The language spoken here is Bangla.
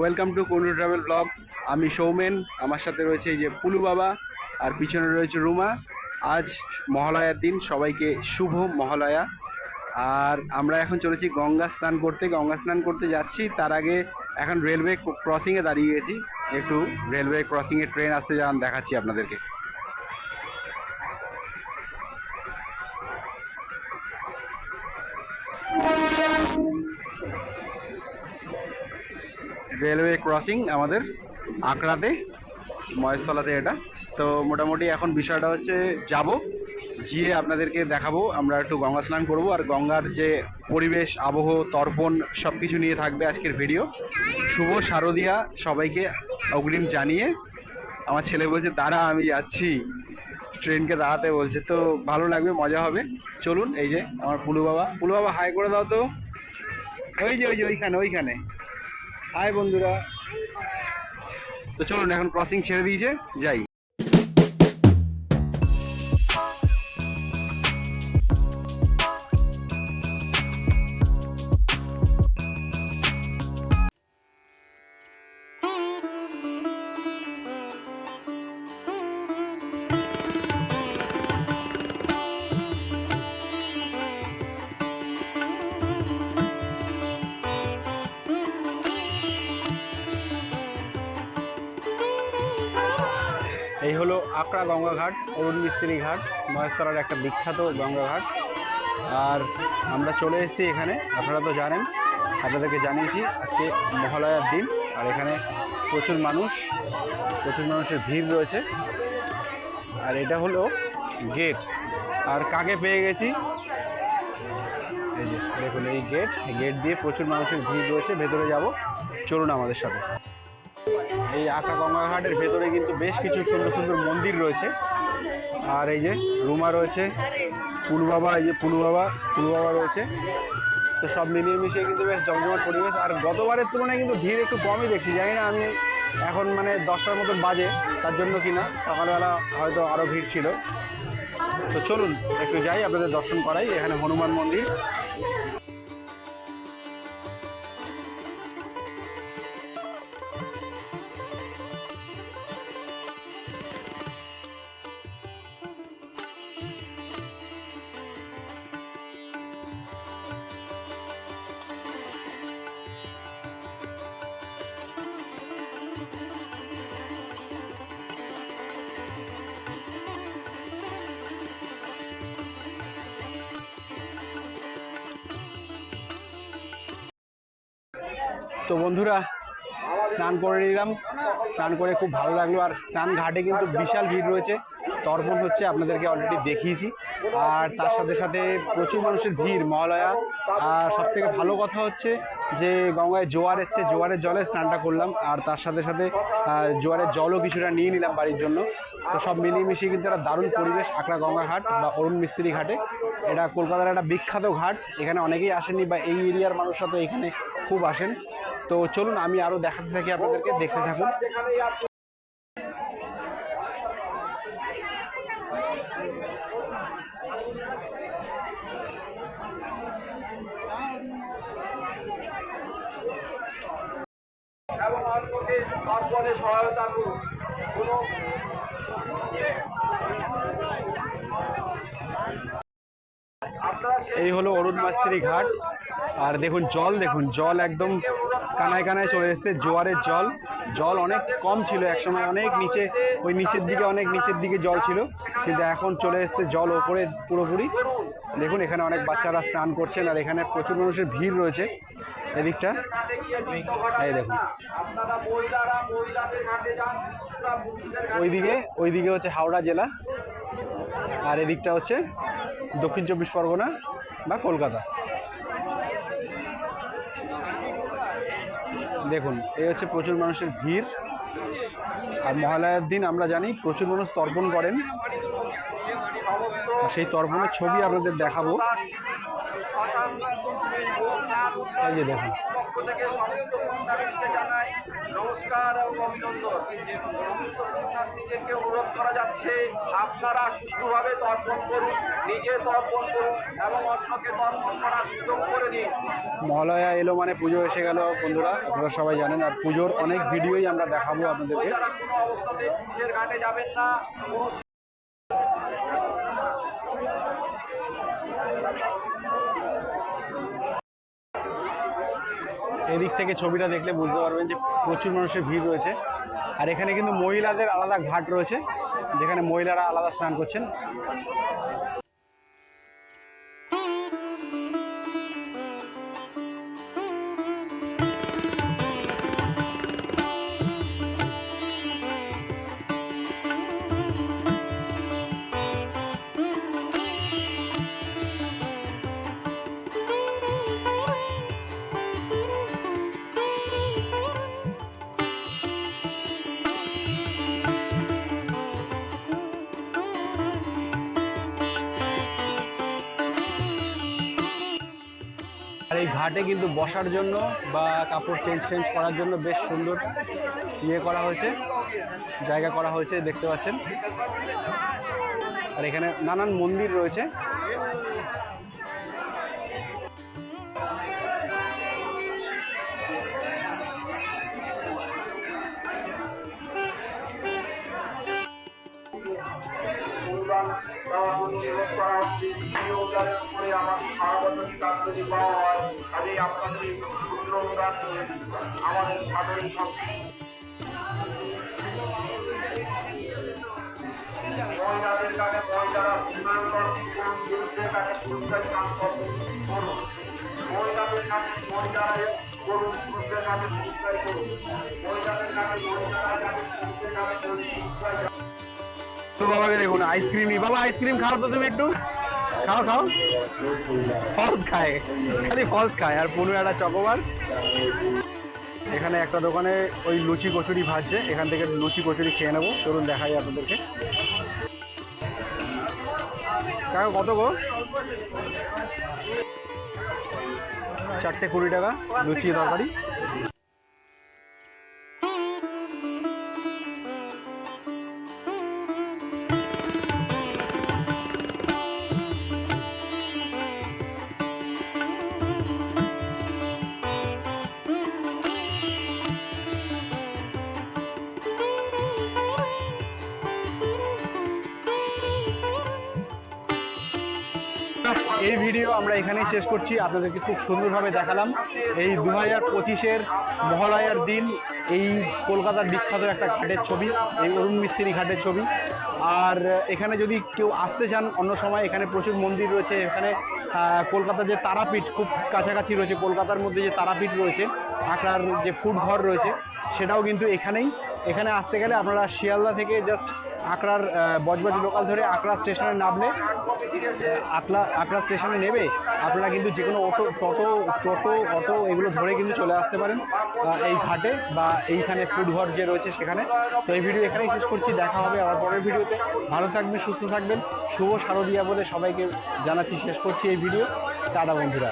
Welcome to Kundu travel blogs আমি সৌমেন, আমার সাথে রয়েছে এই যে পুলু বাবা, আর পিছনে রয়েছে রুমা। আজ মহালয়ার দিন, সবাইকে শুভ মহালয়া। আর আমরা এখন চলেছি গঙ্গা স্নান করতে। গঙ্গা স্নান করতে যাচ্ছি, তার আগে এখন রেলওয়ে ক্রসিংয়ে দাঁড়িয়ে গেছি। একটু রেলওয়ে ক্রসিংয়ে ট্রেন আসছে যেমন দেখাচ্ছি আপনাদেরকে। রেলওয়ে ক্রসিং আমাদের আকড়াতে মহেশতলাতে এটা। তো মোটামুটি এখন বিষয়টা হচ্ছে যাব, গিয়ে আপনাদেরকে দেখাবো। আমরা একটু গঙ্গা স্নান করব আর গঙ্গার যে পরিবেশ, আবহ, তর্পণ সব কিছু নিয়ে থাকবে আজকের ভিডিও শুভ শারদিয়া সবাইকে অগ্রিম জানিয়ে। আমার ছেলে বলছে, দাঁড়া, আমি যাচ্ছি। ট্রেনকে দাঁড়াতে বলছে, তো ভালো লাগবে, মজা হবে। চলুন, এই যে আমার পুলু বাবা। পুলু বাবা হাই করে দাও তো। ওই যে ওই যে, ওইখানে ওইখানে। হাই বন্ধুরা। তো চলুন এখন ক্রসিং ছেড়ে দিয়েছে যাই। হলো আকড়া গঙ্গা ঘাট অরুণ মিস্ত্রি ঘাট, মহেশতলার একটা বিখ্যাত গঙ্গা ঘাট আর আমরা চলে এসেছি এখানে, আপনারা তো জানেন, আপনাদেরকে জানিয়েছি আজকে মহালয়ার দিন, আর এখানে প্রচুর মানুষ, প্রচুর মানুষের ভিড় রয়েছে। আর এটা হলো গেট। আর কাকে পেয়ে গেছি? এই যে, দেখুন, এই গেট গেট দিয়ে প্রচুর মানুষের ভিড় রয়েছে, ভেতরে যাব। চলুন আমাদের সাথে। এই আঁকা গঙ্গাঘাটের ভেতরে কিন্তু বেশ কিছু সুন্দর সুন্দর মন্দির রয়েছে। আর এই যে রুমা রয়েছে পুলু বাবা এই যে পুলু বাবা পুলু বাবা রয়েছে। তো সব মিলিয়ে মিশিয়ে কিন্তু বেশ জমজমাট পরিবেশ। আর গতবারের তুলনায় কিন্তু ভিড় একটু কমই দেখছি। জানি না আমি এখন মানে দশটার মতন বাজে, তার জন্য কি না সকালবেলা হয়তো আরও ভিড় ছিল। তো চলুন, একটু যাই, আপনাদের দর্শন করাই। এখানে হনুমান মন্দির। তো বন্ধুরা, স্নান করে নিলাম। স্নান করে খুব ভালো লাগল। আর স্নান ঘাটে কিন্তু বিশাল ভিড় রয়েছে। তর্পণ হচ্ছে আপনাদেরকে অলরেডি দেখিয়েছি। আর তার সাথে সাথে প্রচুর মানুষের ভিড় মহালয়া। আর সব থেকে ভালো কথা হচ্ছে যে গঙ্গায় জোয়ার এসছে, জোয়ারের জলে স্নানটা করলাম। আর তার সাথে সাথে জোয়ারের জলও কিছুটা নিয়ে নিলাম বাড়ির জন্য। তো সব মিলিয়ে কিন্তু একটা দারুণ পরিবেশ আকড়া গঙ্গা ঘাট বা অরুণ মিস্ত্রি ঘাটে। এটা কলকাতার একটা বিখ্যাত ঘাট। এখানে অনেকেই আসেনি বা এই এরিয়ার মানুষরা তো এখানে খুব আসেন। তো চলুন, আমি আরও দেখাতে থাকি আপনাদেরকে। দেখতে থাকুন। সহায়তা এই হলো অরুণ মিস্ত্রি ঘাট। আর দেখুন, জল দেখুন, জল একদম কানায় কানায় চলে এসেছে, জোয়ারের জল। জল অনেক কম ছিল একসময়, অনেক নিচে, ওই নিচের দিকে অনেক নিচের দিকে জল ছিল। কিন্তু এখন চলে এসেছে জল ওপরে পুরোপুরি। দেখুন, এখানে অনেক বাচ্চারা স্নান করছেন, আর এখানে প্রচুর মানুষের ভিড় রয়েছে। এদিকটা? এই দেখুন। ওইদিকে ওইদিকে হচ্ছে হাওড়া জেলা। আর এদিকটা হচ্ছে দক্ষিণ চব্বিশ পরগনা বা কলকাতা। দেখুন, এই হচ্ছে প্রচুর মানুষের ভিড়। আর মহালয়ার দিন আমরা জানি প্রচুর মানুষ তর্পণ করেন। সেই তর্পণের ছবি আপনাদের দেখাবো। এই যে দেখুন। নমস্কার অভিনন্দন। অনুরোধ করা যাচ্ছে আপনারা সুষ্ঠুভাবে তর্পণ করুন নিজে তর্পণ করুন এবং অন্যকে তর্পণ করার সুযোগ করে দিন। মহালয়া এলো মানে পুজো এসে গেল বন্ধুরা আপনারা সবাই জানেন আর পুজোর অনেক ভিডিওই আমরা দেখাবো আপনাদেরকে। কোনো অবস্থাতে নিজের ঘাটে যাবেন না পুরুষ এদিক থেকে ছবিটা দেখলে বুঝতে পারবেন যে প্রচুর মানুষের ভিড় রয়েছে। আর এখানে কিন্তু মহিলাদের আলাদা ঘাট রয়েছে, যেখানে মহিলারা আলাদা স্নান করছেন। ঘাটে কিন্তু বসার জন্য বা কাপড় চেঞ্জ চেঞ্জ করার জন্য বেশ সুন্দর ইয়ে করা হয়েছে, জায়গা করা হয়েছে, দেখতে পাচ্ছেন। আর এখানে নানান মন্দির রয়েছে। আমার সারা কাজ পাওয়া হয়, কাজেই আপনাদের এই ক্ষুদ্র অনুদান আমাদের সাধারণ মহিলাদের কাছে মহিলারা উন্নয়ন কোন কাছে কাজ মহিলাদের কাছে করুন কাছে করুন। মহিলাদের কাছে মহিলারা কাছে বাবাকে দেখুন আইসক্রিম নি বাবা আইসক্রিম খাও তো তুমি একটু। খাও খাও। ফলস খায়, খালি ফলস খায়, আর পনেরো একটা চকোবার। এখানে একটা দোকানে ওই লুচি কচুরি ভাজছে, এখান থেকে লুচি কচুরি খেয়ে নেব। চলুন দেখাই আপনাদেরকে। কাকা, কত গো? চারটে কুড়ি টাকা, লুচি তরকারি। এই ভিডিও আমরা এখানেই শেষ করছি। আপনাদেরকে খুব সুন্দরভাবে দেখালাম। এই দু হাজার পঁচিশের মহালয়ার দিন, এই কলকাতার বিখ্যাত একটা ঘাটের ছবি, এই অরুণ মিস্ত্রি ঘাটের ছবি। আর এখানে যদি কেউ আসতে চান অন্য সময়, এখানে প্রচুর মন্দির রয়েছে। এখানে কলকাতার যে তারাপীঠ খুব কাছাকাছি রয়েছে, কলকাতার মধ্যে যে তারাপীঠ রয়েছে আঁকড়ার যে ফুড ঘর রয়েছে, সেটাও কিন্তু এখানেই। এখানে আসতে গেলে আপনারা শিয়ালদা থেকে জাস্ট আঁকড়ার আহ, বজবজ লোকাল ধরে আঁকড়া স্টেশনে নামলে আকলা আকলা স্টেশনে নেবে আপনারা কিন্তু যে কোনো অটো টোটো টোটো অটো এগুলো ধরে কিন্তু চলে আসতে পারেন এই ঘাটে বা এইখানে ফুডঘর যে রয়েছে সেখানে। তো এই ভিডিও এখানেই শেষ করছি দেখা হবে আবার পরের ভিডিওতে। ভালো থাকবেন সুস্থ থাকবেন শুভ শারদীয়া বলে সবাইকে জানাচ্ছি শেষ করছি এই ভিডিও। টাটা বন্ধুরা।